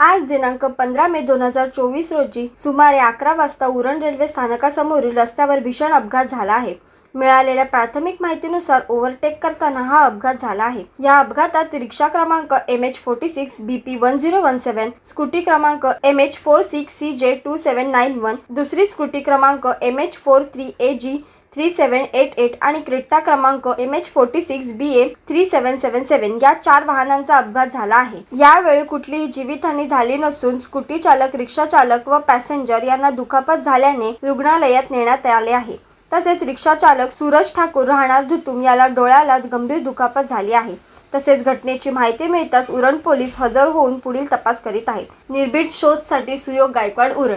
आज दिनांक पंधरा मे दोन हजार चोवीस रोजी सुमारे अकरा वाजता उरण रेल्वे स्थानकासमोरील रस्त्यावर भीषण अपघात झाला आहे. मिळालेल्या प्राथमिक माहितीनुसार ओव्हरटेक करताना हा अपघात झाला आहे. या अपघातात रिक्षा क्रमांक M H forty six B P one zero one seven scooty क्रमांक M H four six C J two seven nine one दुसरी स्कूटी क्रमांक M H four three A G three seven eight eight आणि Creta क्रमांक M H forty six B A three seven seven seven या चार वाहनांचा अपघात झाला आहे. यावेळी कुठलीही जीवितहानी झाली नसून स्कूटी चालक रिक्षा चालक व पॅसेंजर यांना दुखापत झाल्याने रुग्णालयात नेण्यात आले आहे. तसेच रिक्षा चालक सूरज ठाकूर राहणार धुतुम याला डोळ्याला गंभीर दुखापत झाली आहे. तसेच घटनेची माहिती मिळताच उरण पोलीस हजर होऊन पुढील तपास करीत आहेत. निर्भीड शोधसाठी सुयोग गायकवाड उरण.